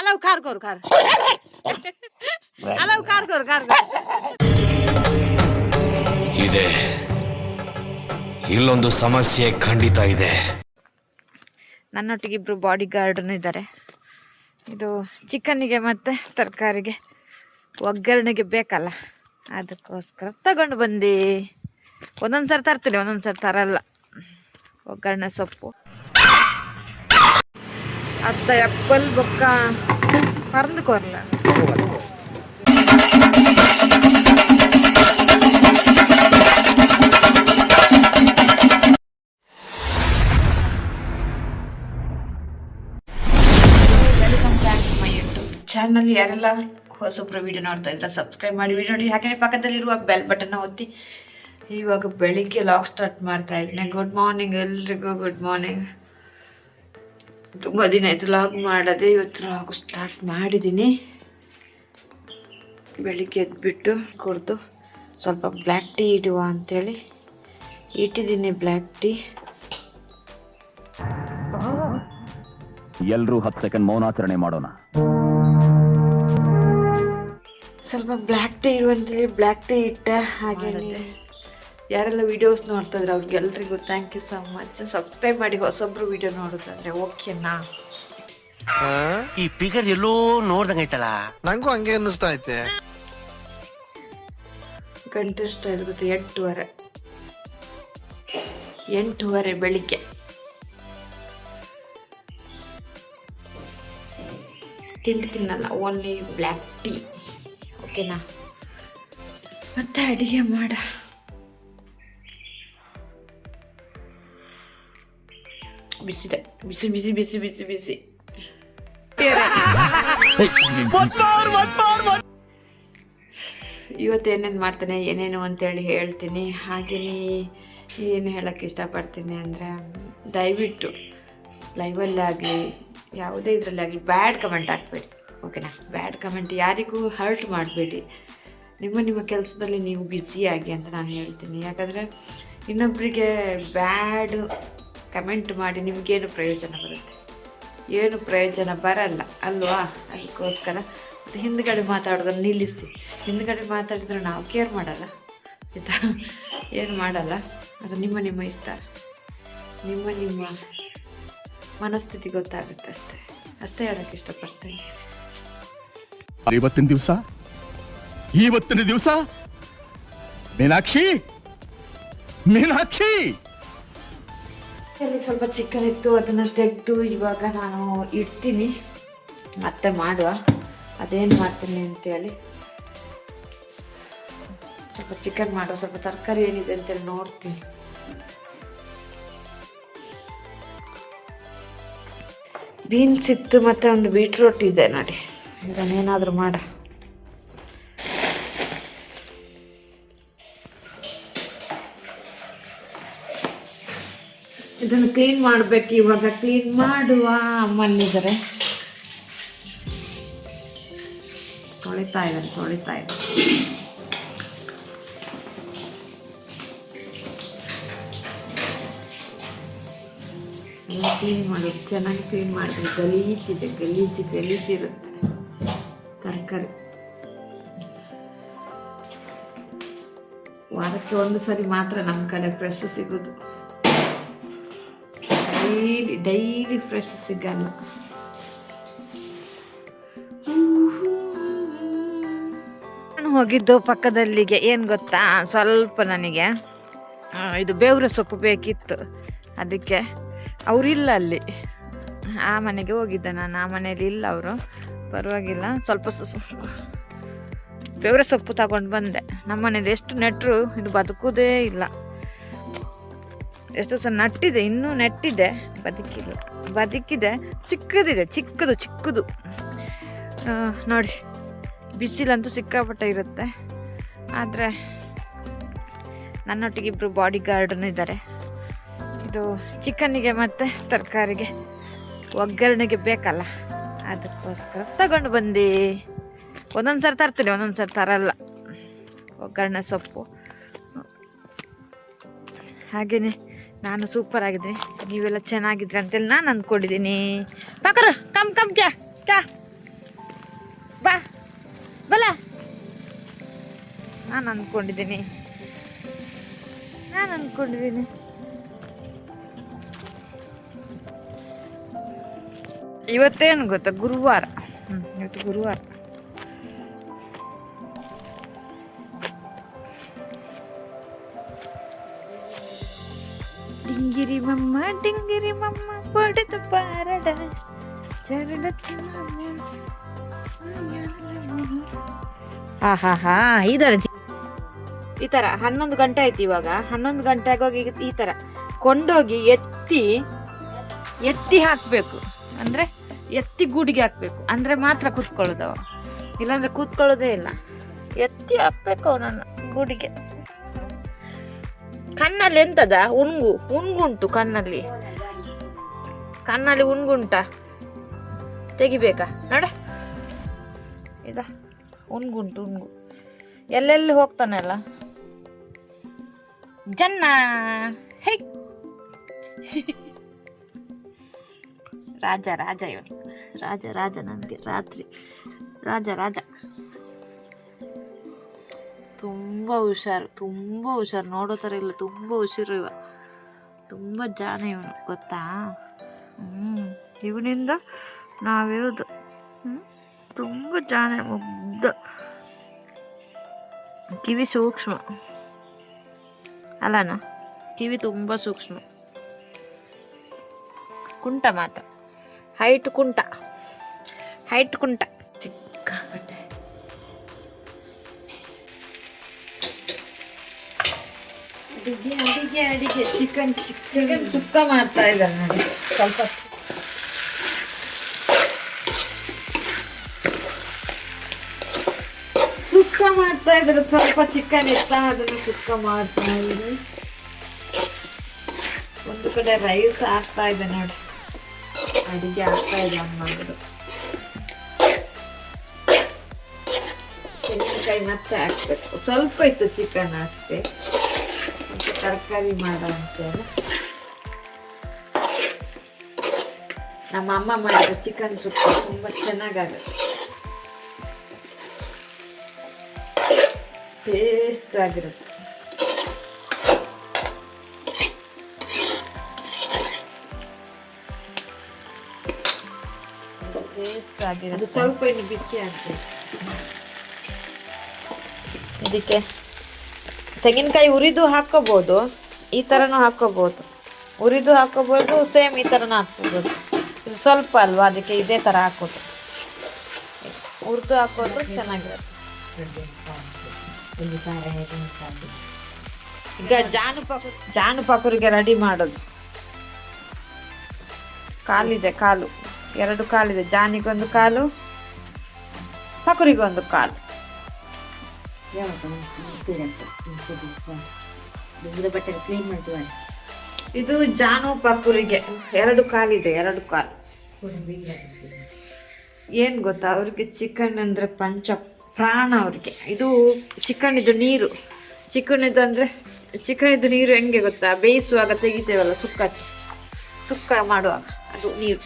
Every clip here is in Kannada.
ಅಲವು ಕಾರ್ ಕೋರು ಕಾರ್ ಅಲವ್ ಕಾರ್ ಕೋರು ಕಾರ್ ಇದೆ. ಇಲ್ಲೊಂದು ಸಮಸ್ಯೆ ಖಂಡಿತ ಇದೆ. ನನ್ನೊಟ್ಟಿಗೆ ಇಬ್ಬರು ಬಾಡಿ ಗಾರ್ಡನ್ ಇದ್ದಾರೆ ಇದು ಚಿಕನ್ನಿಗೆ ಮತ್ತು ತರಕಾರಿಗೆ ಒಗ್ಗರಣೆಗೆ ಬೇಕಲ್ಲ. ಅದಕ್ಕೋಸ್ಕರ ತಗೊಂಡು ಬಂದು. ಒಂದೊಂದು ಸರಿ ತರ್ತೀನಿ ಒಂದೊಂದು ಸಾರಿ ತರಲ್ಲ. ಒಗ್ಗರಣೆ ಸೊಪ್ಪು. ಅತ್ತ ಎಪ್ಪಲ್ ಬೊಕ್ಕ ಮೈ ಯೂಟ್ಯೂಬ್ ಚಾನಲ್ ಯಾರೆಲ್ಲ ಹೊಸಬ್ರು ವಿಡಿಯೋ ನೋಡ್ತಾ ಇದ್ರೆ ಸಬ್ಸ್ಕ್ರೈಬ್ ಮಾಡಿ. ವಿಡಿಯೋ ನೋಡಿ ಪಕ್ಕದಲ್ಲಿರುವ ಬೆಲ್ ಬಟನ್ನ ಒತ್ತಿ. ಇವಾಗ ಬೆಳಿಗ್ಗೆ ಲಾಗ್ ಸ್ಟಾರ್ಟ್ ಮಾಡ್ತಾ ಇದ್ದೀನಿ. ಗುಡ್ ಮಾರ್ನಿಂಗ್ ಎಲ್ರಿಗೂ ಗುಡ್ ಮಾರ್ನಿಂಗ್ ತುಂಬ ದಿನ ಆಯಿತು ಲಾಗ್ ಮಾಡದೆ ಇವತ್ತು ಲಾಗು ಸ್ಟಾರ್ಟ್ ಮಾಡಿದ್ದೀನಿ ಬೆಳಿಗ್ಗೆ ಎದ್ಬಿಟ್ಟು ಕುಡಿದು ಸ್ವಲ್ಪ ಬ್ಲ್ಯಾಕ್ ಟೀ ಇಡುವ ಅಂಥೇಳಿ ಇಟ್ಟಿದ್ದೀನಿ ಬ್ಲ್ಯಾಕ್ ಟೀ ಎಲ್ಲರೂ ಹತ್ತು ಸೆಕೆಂಡ್ ಮೌನಾಚರಣೆ ಮಾಡೋಣ. ಸ್ವಲ್ಪ ಬ್ಲ್ಯಾಕ್ ಟೀ ಇರುವಂತೇಳಿ ಬ್ಲ್ಯಾಕ್ ಟೀ ಇಟ್ಟ ಹಾಗೆ ಯಾರೆಲ್ಲ ವೀಡಿಯೋಸ್ ನೋಡ್ತಾಯಿದ್ರೆ ಅವ್ರಿಗೆಲ್ರಿಗೂ thank you so much subscribe ಮಾಡಿ ಹೊಸೊಬ್ರು ವೀಡಿಯೋ ನೋಡೋದಾದ್ರೆ ಓಕೆನಾ ಈ ಫಿಗರ್ ಎಲ್ಲೋ ನೋಡ್ದಂಗೈತಲ್ಲ ನಂಗೂ ಹಂಗೆ ಅನ್ನಿಸ್ತಾ ಐತೆ. ಗಂಟೆ ಇಷ್ಟ ಗೊತ್ತಾ? ಎಂಟೂವರೆ. ಎಂಟೂವರೆ ಬೆಳಿಗ್ಗೆ. ತಿಂಡಿ ತಿನ್ನಲ್ಲ ಓನ್ಲಿ ಬ್ಲ್ಯಾಕ್ ಟೀ ಓಕೆನಾ ಮತ್ತೆ ಅಡುಗೆ ಮಾಡ. ಬಿಸಿದೆ ಬಿಸಿ ಬಿಸಿ ಬಿಸಿ ಬಿಸಿ ಬಿಸಿ. ಇವತ್ತು ಏನೇನು ಮಾಡ್ತಾನೆ ಏನೇನು ಅಂತೇಳಿ ಹೇಳ್ತೀನಿ. ಹಾಗೆಯೇ ಏನು ಹೇಳೋಕ್ಕೆ ಇಷ್ಟಪಡ್ತೀನಿ ಅಂದರೆ ದಯವಿಟ್ಟು ಲೈವಲ್ಲಾಗಲಿ ಯಾವುದೇ ಇದರಲ್ಲಿ ಆಗಲಿ ಬ್ಯಾಡ್ ಕಮೆಂಟ್ ಹಾಕ್ಬೇಡಿ ಓಕೆನಾ ಬ್ಯಾಡ್ ಕಮೆಂಟ್ ಯಾರಿಗೂ ಹರ್ಟ್ ಮಾಡಬೇಡಿ. ನಿಮ್ಮ ನಿಮ್ಮ ಕೆಲಸದಲ್ಲಿ ನೀವು ಬ್ಯುಸಿಯಾಗಿ ಅಂತ ನಾನು ಹೇಳ್ತೀನಿ. ಯಾಕಂದರೆ ಇನ್ನೊಬ್ಬರಿಗೆ ಬ್ಯಾಡ್ ಕಮೆಂಟ್ ಮಾಡಿ ನಿಮಗೇನು ಪ್ರಯೋಜನ ಬರುತ್ತೆ? ಏನು ಪ್ರಯೋಜನ ಬರಲ್ಲ, ಅಲ್ವಾ? ಅದಕ್ಕೋಸ್ಕರ ಮತ್ತು ಹಿಂದ್ಗಡೆ ಮಾತಾಡೋದನ್ನು ನಿಲ್ಲಿಸಿ. ಹಿಂದ್ಗಡೆ ಮಾತಾಡಿದ್ರೆ ನಾವು ಕೇರ್ ಮಾಡಲ್ಲ. ಆಯಿತಾ ಏನು ಮಾಡಲ್ಲ. ಅದು ನಿಮ್ಮ ನಿಮ್ಮ ಇಷ್ಟ. ನಿಮ್ಮ ನಿಮ್ಮ ಮನಸ್ಥಿತಿ ಗೊತ್ತಾಗುತ್ತೆ ಅಷ್ಟೇ. ಅಷ್ಟೇ ಹೇಳೋಕ್ಕೆ ಇಷ್ಟಪಡ್ತೇನೆ. ಇವತ್ತಿನ ದಿವಸ? ಇವತ್ತಿನ ದಿವಸ? ಮೀನಾಕ್ಷಿ? ಮೀನಾಕ್ಷಿ? ಅಲ್ಲಿ ಸ್ವಲ್ಪ ಚಿಕನ್ ಅದನ್ನು ತೆಗೆದು ಇವಾಗ ನಾನು ಇಡ್ತೀನಿ. ಮತ್ತೆ ಮಾಡುವ. ಅದೇನು ಮಾಡ್ತೀನಿ ಅಂತೇಳಿ. ಸ್ವಲ್ಪ ಚಿಕನ್ ಮಾಡುವ. ಸ್ವಲ್ಪ ತರಕಾರಿ ಏನಿದೆ ಅಂತೇಳಿ ನೋಡ್ತೀನಿ. ಬೀನ್ಸ್ ಇತ್ತು, ಮತ್ತು ಒಂದು ಬೀಟ್ರೋಟ್ ಇದೆ ನೋಡಿ. ಇದನ್ನೇನಾದರೂ ಮಾಡ. ಇದನ್ನು ಕ್ಲೀನ್ ಮಾಡಬೇಕು ಇವಾಗ. ಕ್ಲೀನ್ ಮಾಡುವ ಅಮ್ಮನಿದ್ದಾರೆ. ತೊಳಿತಾ ಇದ್ದಾರೆ ತೊಳಿತಾ ಇದ್ದಾರೆ. ಕ್ಲೀನ್ ಮಾಡಿ, ಚೆನ್ನಾಗಿ ಕ್ಲೀನ್ ಮಾಡಿದ್ರೆ ಗಲೀಜಿದೆ ಗಲೀಜು ಗಲೀಜಿರುತ್ತೆ ತರಕಾರಿ. ವಾರಕ್ಕೆ ಒಂದು ಸರಿ ಮಾತ್ರ ನಮ್ಮ ಕಡೆ ಫ್ರೆಶ್ ಸಿಗೋದು. ಡೈಲಿ ಫ್ರೆಶ್ ಸಿಗಲ್ಲ ನಾನು ಹೋಗಿದ್ದು ಪಕ್ಕದಲ್ಲಿಗೆ, ಏನು ಗೊತ್ತಾ? ಸ್ವಲ್ಪ ನನಗೆ ಇದು ಬೇವ್ರ ಸೊಪ್ಪು ಬೇಕಿತ್ತು. ಅದಕ್ಕೆ ಅವರಿಲ್ಲ ಅಲ್ಲಿ. ಆ ಮನೆಗೆ ಹೋಗಿದ್ದೆ ನಾನು. ಆ ಮನೇಲಿ ಇಲ್ಲ ಅವರು. ಪರವಾಗಿಲ್ಲ. ಸ್ವಲ್ಪ ಬೇವ್ರ ಸೊಪ್ಪು ತಗೊಂಡು ಬಂದೆ. ನಮ್ಮ ಮನೇಲಿ ಎಷ್ಟು ನೆಟ್ಟರು ಇದು ಬದುಕೋದೇ ಇಲ್ಲ. ಎಷ್ಟು ಸಹ ನಟ್ಟಿದೆ, ಇನ್ನೂ ನೆಟ್ಟಿದೆ. ಬದುಕಿಲ್ಲ. ಬದುಕಿದೆ. ಚಿಕ್ಕದಿದೆ, ಚಿಕ್ಕದು ಚಿಕ್ಕದು. ನೋಡಿ, ಬಿಸಿಲಂತೂ ಸಿಕ್ಕಾಪಟ್ಟೆ ಇರುತ್ತೆ. ಆದರೆ ನನ್ನೊಟ್ಟಿಗೆ ಇಬ್ಬರು ಬಾಡಿ ಗಾರ್ಡನ್ ಇದ್ದಾರೆ. ಇದು ಚಿಕನ್ನಿಗೆ ಮತ್ತು ತರಕಾರಿಗೆ. ಒಗ್ಗರಣೆಗೆ ಬೇಕಲ್ಲ. ಅದಕ್ಕೋಸ್ಕರ ತಗೊಂಡು ಬಂದು. ಒಂದೊಂದು ಸರಿ ತರ್ತೀನಿ, ಒಂದೊಂದು ಸರಿ ತರಲ್ಲ. ಒಗ್ಗರಣೆ ಸೊಪ್ಪು. ಹಾಗೆಯೇ ನಾನು ಸೂಪರ್ ಆಗಿದ್ದೀನಿ ನೀವೆಲ್ಲ ಚೆನ್ನಾಗಿದ್ರಿ ಅಂತೇಳಿ ನಾನು ಅಂದ್ಕೊಂಡಿದ್ದೀನಿ ಪಾಕರು ಕಮ್ ಕಮ್ ಕ್ಯಾ ಕ್ಯಾ. ಬಾ, ಬಲ. ನಾನು ಅಂದ್ಕೊಂಡಿದ್ದೀನಿ ನಾನು ಅಂದ್ಕೊಂಡಿದ್ದೀನಿ ಇವತ್ತೇನು ಗೊತ್ತಾ? ಗುರುವಾರ. ಹ್ಞೂ ಇವತ್ತು ಗುರುವಾರ. ಡಿಂಗಿರಿ ಮಮ್ಮ ಡಿಂಗಿರಿ ಮಮ್ಮ ಪಡೆದ ಪಾರಡ ಚರಣ ಆಹಾಹಾ ಇದರ ಈ ಥರ ಹನ್ನೊಂದು ಗಂಟೆ ಆಯ್ತು ಇವಾಗ. ಹನ್ನೊಂದು ಗಂಟೆಗೆ ಹೋಗಿ ಈ ಥರ ಕೊಂಡೋಗಿ ಎತ್ತಿ ಎತ್ತಿ ಹಾಕಬೇಕು. ಅಂದ್ರೆ ಎತ್ತಿ ಗೂಡಿಗೆ ಹಾಕಬೇಕು. ಅಂದ್ರೆ ಮಾತ್ರ ಕೂತ್ಕೊಳ್ಳೋದವ ಇಲ್ಲಾಂದರೆ ಕೂತ್ಕೊಳ್ಳೋದೇ ಇಲ್ಲ. ಎತ್ತಿ ಹಾಕ್ಬೇಕು ಅವನನ್ನು ಗೂಡಿಗೆ. ಕಣ್ಣಲ್ಲಿ ಎಂತದ? ಉಣ್ಗು ಉಣ್ಗುಂಟು ಕಣ್ಣಲ್ಲಿ. ಕಣ್ಣಲ್ಲಿ ಉಣ್ಗುಂಟ ತೆಗಿಬೇಕಾ? ನೋಡ. ಇದ ಉಣ್ಗುಂಟು ಉಣ್ಗು ಎಲ್ಲೆಲ್ಲಿ ಹೋಗ್ತಾನಲ್ಲ? ಜನ್ನ. ಹೇ. ರಾಜ ರಾಜ ಇವನು ರಾಜ ರಾಜ ನನಗೆ. ರಾತ್ರಿ. ರಾಜ ರಾಜ. ತುಂಬ ಹುಷಾರು ತುಂಬ ಹುಷಾರು. ನೋಡೋ ಥರ ಇಲ್ಲ, ತುಂಬ ಹುಷಾರು ಇವ. ತುಂಬ ಜಾಣ ಇವನು, ಗೊತ್ತಾ? ಹ್ಞೂ ಇವನಿಂದ ನಾವಿರೋದು ಹ್ಞೂ ತುಂಬ ಜಾಣ, ಮುಗ್ಧ. ಕಿವಿ ಸೂಕ್ಷ್ಮ. ಅಲ್ಲನ ಕಿವಿ ತುಂಬ ಸೂಕ್ಷ್ಮ. ಕುಂಟ ಮಾತ್ರ. ಹೈಟ್ ಕುಂಟ. ಹೈಟ್ ಕುಂಟ. ಅಡಿಗೆ ಅಡಿಗೆ ಅಡಿಗೆ. ಚಿಕನ್ ಚಿಕನ್ ಸುಕ್ಕ ಮಾಡ್ತಾ ಇದ್ದಾರೆ ನೋಡಿ. ಸ್ವಲ್ಪ. ಸುಕ್ಕ ಮಾಡ್ತಾ ಇದ್ದಾರೆ. ಸ್ವಲ್ಪ ಚಿಕನ್ ಇಷ್ಟ ಅದನ್ನು ಸುಕ್ಕ ಮಾಡ್ತಾ ಇದ್ದಾರೆ. ಒಂದು ಕಡೆ ರೈಸ್ ಆಗ್ತಾ ಇದೆ ನೋಡಿ. ಅಡಿಗೆ ಆಗ್ತಾ ಇದೆ ಅಮ್ಮಂದು ತೆಂಗಿನಕಾಯಿ ಮತ್ತೆ ಹಾಕ್ಬೇಕು. ಸ್ವಲ್ಪ ಇತ್ತು ಚಿಕನ್ ಅಷ್ಟೇ. ತರಕಾರಿ ಮಾಡೋ ಅಂತೇಳಿ ನಮ್ಮ ಅಮ್ಮ ಮಾಡಿದ ಚಿಕನ್ ಸುಕ್ಕ ತುಂಬ ಚೆನ್ನಾಗಾಗುತ್ತೆ. ಟೇಸ್ಟ್ ಆಗಿರುತ್ತೆ. ಟೇಸ್ಟ್ ಆಗಿರೋದು ಸ್ವಲ್ಪ ಇನ್ನು ಬಿಸಿ ಆಗ್ತದೆ ಇದಕ್ಕೆ ತೆಂಗಿನಕಾಯಿ ಉರಿದು ಹಾಕೋಬೋದು ಈ ಥರನೂ ಹಾಕೋಬೋದು ಉರಿದು ಹಾಕೋಬೋದು ಸೇಮ್ ಈ ಥರನೂ ಹಾಕ್ಬೋದು ಇದು ಸ್ವಲ್ಪ ಅಲ್ವಾ, ಅದಕ್ಕೆ ಇದೇ ಥರ ಹಾಕೋದು. ಹುರಿದು ಹಾಕೋದು ಚೆನ್ನಾಗಿರುತ್ತೆ. ಈಗ ಜಾನು ಪಾಕು ಜಾನು ಪಾಕುರಿಗೆ ರೆಡಿ ಮಾಡೋದು. ಕಾಲಿದೆ ಕಾಲು. ಎರಡು ಕಾಲಿದೆ. ಜಾನಿಗೊಂದು ಕಾಲು, ಪಕುರಿಗೊಂದು ಕಾಲು. ಇದು ಜಾನು ಪಾಪುರಿಗೆ. ಎರಡು ಕಾಲಿದೆ, ಎರಡು ಕಾಲು. ಏನು ಗೊತ್ತಾ? ಅವ್ರಿಗೆ ಚಿಕನ್ ಅಂದರೆ ಪಂಚ, ಪ್ರಾಣ ಅವ್ರಿಗೆ. ಇದು ಚಿಕನ್ ಇದು ನೀರು. ಚಿಕನ್ ಅಂದರೆ ಚಿಕನ್ ಇದು ನೀರು ಹೆಂಗೆ ಗೊತ್ತಾ? ಬೇಯಿಸುವಾಗ ತೆಗಿತೇವಲ್ಲ ಸುಕ್ಕ ಸುಕ್ಕ ಮಾಡುವಾಗ, ಅದು ನೀರು.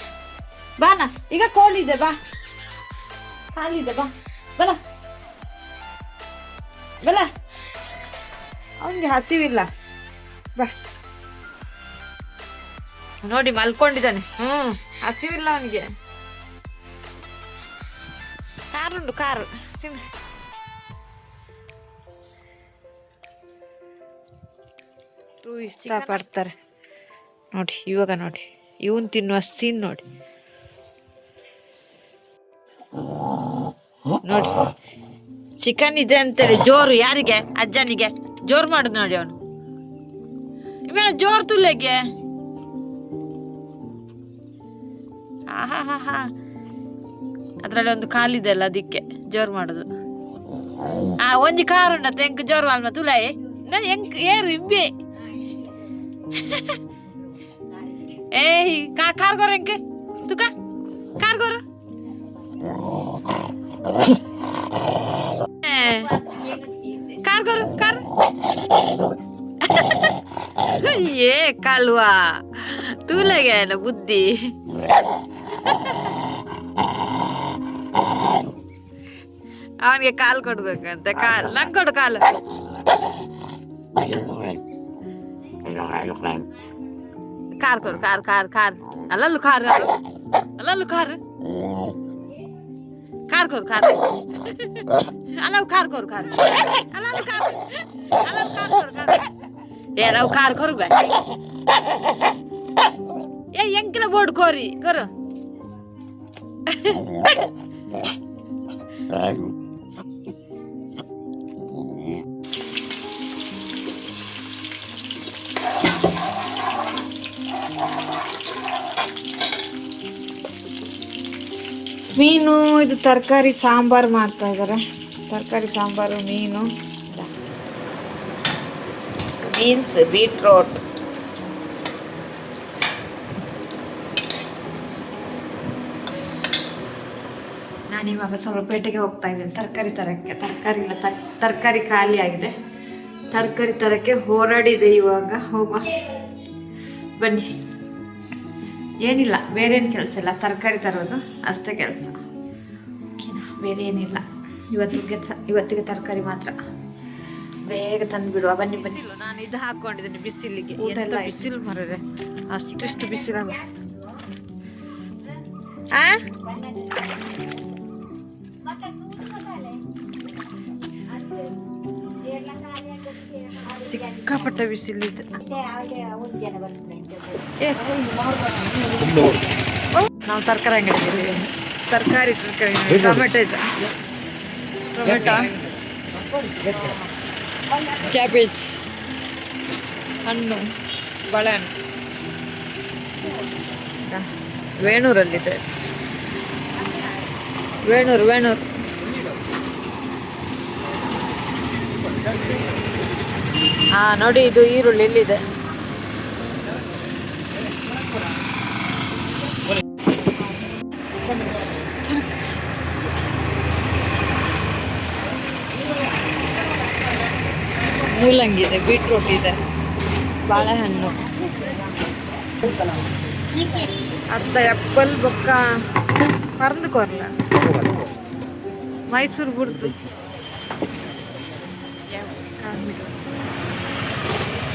ಬಾನಾ, ಈಗ ಕೋಳಿದೆ ಬಾ. ಕಾಲಿದೆ, ಬಾ. ಬಲ ಬಲ? ಅವನಿಗೆ ಹಸಿವಿಲ್ಲ. ಬಾ. ನೋಡಿ ಮಲ್ಕೊಂಡಿದ್ದಾನೆ. ಹ್ಮ್. ಹಸಿವಿಲ್ಲ ಅವನಿಗೆ. ಕಾರುಂಡು ಕಾರು. ತಿನ್ನು. ಇಷ್ಟಪಡ್ತಾರೆ ನೋಡಿ ಇವಾಗ ನೋಡಿ. ಇವನ್ ತಿನ್ನುವ ಸೀನ್ ನೋಡಿ. ನೋಡಿ. ಚಿಕನ್ ಇದೆ ಅಂತೇಳಿ ಜೋರು ಯಾರಿಗೆ? ಅಜ್ಜನಿಗೆ? ಜೋರು ಮಾಡುದು ನೋಡಿ ಅವನು. ಇವೇನ ಜೋರು ತುಲೆಗೆ. ಆಹಾ ಹಾ ಹಾ ಅದರಲ್ಲಿ ಒಂದು ಕಾಲಿದೆ ಅಲ್ಲ ಅದಕ್ಕೆ, ಜೋರು ಮಾಡೋದು. ಆ, ಒಂಜಿ ಕಾರ್ ಉಂಡತ್ತೆ ಎಂಕ್ ಜೋರು ಮಾಲ್ಮ ತುಲಾಯಿ ನ ಎಂಕ್ ಏರು ಇಂಬೆ ಏ ಕಾ ಕಾರ್ ತುಕಾ ಎಂಕ್ ತುಕ ಕಾರ್ ಗೊರ ಕಾರ್ ಗೊರ ಕಾರ್ ಏ ಕಲ್ವಾ ತೂಲೆಗೆ ಬುದ್ಧಿ ಅವನಿಗೆ ಕಾಲ್ ಕೊಡ್ಬೇಕಂತೆ ಕಾಲ್ ನಂಗೆ ಕೊಡು ಕಾಲು ಕಾರ್ ಕೊಡು ಕಾರ್ ಕಾರ್ ಕಾರ್ ಅಲ್ಲಲ್ಲೂ ಕಾರ್ ಅಲ್ಲಲ್ಲೂ ಕಾರ್ ಕಾರ್ ಕೊಡು ಕಾರ್ ಅಲ್ಲವು ಕಾರ್ ಕೊಡು ಕಾರ್ ಅಲ್ಲಲ್ಲೂ ಕಾರ್ ಅಲ್ಲವು ಕಾರ್ ಕೊಡು ಕಾರ್ ಏ ನಾವು ಕಾರ್ ಕೊರ್ಬೆ ಏ ಎಂಕಿನ ಬೋರ್ಡ್ ಕೋರಿ ಕೊರು ಮೀನು, ಇದು ತರಕಾರಿ, ಸಾಂಬಾರು ಮಾಡ್ತಾ ಇದ್ದಾರೆ ತರಕಾರಿ, ಸಾಂಬಾರು, ಮೀನು. Beans, beetroot. ನಾನು ಸ್ವಲ್ಪ ಪೇಟೆಗೆ ಹೋಗ್ತಾ ಇದ್ದೀನಿ. ತರಕಾರಿ ತರಕ್ಕೆ, ತರಕಾರಿ ಇಲ್ಲ ತರಕಾರಿ ಖಾಲಿ ಆಗಿದೆ. ತರಕಾರಿ ತರಕ್ಕೆ ಹೋರಾಡಿದೆ ಇವಾಗ. ಹೋಗ ಬನ್ನಿ. ಏನಿಲ್ಲ ಬೇರೇನು ಕೆಲಸ ಇಲ್ಲ. ತರಕಾರಿ ತರೋದು ಅಷ್ಟೇ ಕೆಲಸ. ಓಕೆನಾ ಬೇರೆ ಏನಿಲ್ಲ. ಇವತ್ತಿಗೆ ಇವತ್ತಿಗೆ ತರಕಾರಿ ಮಾತ್ರ. ಬೇಗ ತಂದು ಬಿಡುವ. ಬನ್ನಿ ಬನ್ನಿ. ನಾನು ಇದು ಹಾಕೊಂಡಿದ್ದೀನಿ ಬಿಸಿಲಿಗೆ. ಊಟ ಬಿಸಿಲು ಮರರೆ? ಅಷ್ಟಿಷ್ಟು ಬಿಸಿಲಲ್ಲ. ಆ? ಸಿಕ್ಕಾಪಟ್ಟೆ ಬಿಸಿಲಿದೆ. ನಾವು ತರಕಾರಿ ಅಂಗಡಿ ತರಕಾರಿ ತರಕಾರಿ. ಟೊಮೆಟೊ ಇದೆ. ಟೊಮೆಟೊ. ಕ್ಯಾಬೇಜ್ ಹಣ್ಣು ಬಾಳೆಹಣ್ಣು. ವೇಣೂರಲ್ಲಿದೆ. ವೇಣೂರು ವೇಣೂರು. ಹಾ ನೋಡಿ ಇದು ಈರುಳ್ಳಿ ಇಲ್ಲಿದೆ ಮೂಲಂಗಿ ಇದೆ ಬೀಟ್ರೂಟ್ ಇದೆ, ಬಾಳೆಹಣ್ಣು. ಅರ್ಧ ಎಪ್ಪಲ್ ಬೊಕ್ಕ ಪರಂದು ಕೊರ್ಲ ಮೈಸೂರು ಬುಡ್ದು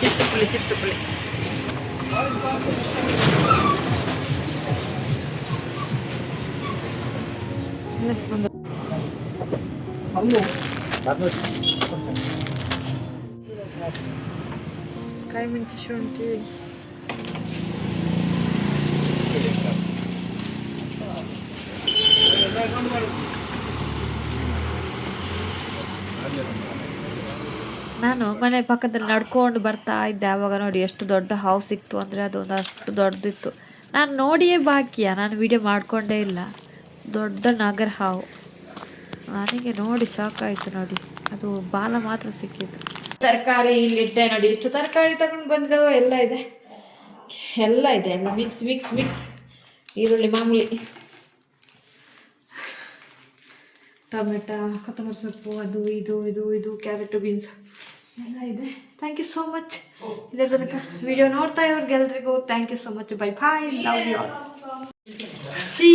ಚಿತ್ತುಪುಳಿ ಚಿತ್ತುಪುಳಿ ಒಂದು ಕಾಯಿ ಮೆಣಸು ಶುಂಠಿ ನಾನು ಮನೆ ಪಕ್ಕದಲ್ಲಿ ನಡ್ಕೊಂಡು ಬರ್ತಾ ಇದ್ದೆ. ಆವಾಗ ನೋಡಿ ಎಷ್ಟು ದೊಡ್ಡ ಹೌಸ್ ಸಿಕ್ತು ಅಂದರೆ ಅದೊಂದು ಅಷ್ಟು ದೊಡ್ಡದಿತ್ತು. ನಾನು ನೋಡಿಯೇ ಬಾಕಿಯ ನಾನು ವಿಡಿಯೋ ಮಾಡಿಕೊಂಡೇ ಇಲ್ಲ. ದೊಡ್ಡ ನಾಗರ ಹಾವು. ನನಗೆ ನೋಡಿ ಸಾಕಾಯಿತು ನೋಡಿ. ಅದು ಬಾಲ ಮಾತ್ರ ಸಿಕ್ಕಿತ್ತು ತರಕಾರಿ ಇಲ್ಲಿಟ್ಟೆ ನೋಡಿ. ಇಷ್ಟು ತರಕಾರಿ ತಗೊಂಡು ಬಂದಿದ್ದವು ಎಲ್ಲ ಇದೆ. ಎಲ್ಲ ಇದೆ. ಎಲ್ಲ ಮಿಕ್ಸ್ ಮಿಕ್ಸ್ ಮಿಕ್ಸ್ ಈರುಳ್ಳಿ ಮಾಮೂಲಿ. ಟೊಮೆಟೊ, ಕೊತ್ತಂಬರಿ ಸೊಪ್ಪು, ಅದು, ಇದು ಇದು ಇದು, ಕ್ಯಾರೆಟು, ಬೀನ್ಸ್. ಎಲ್ಲ ಇದೆ. ಥ್ಯಾಂಕ್ ಯು ಸೋ ಮಚ್ ಇಲ್ಲರ ತನಕ ವಿಡಿಯೋ ನೋಡ್ತಾ ಇರೋರ್ಗೆಲ್ರಿಗೂ thank you so much bye bye love you see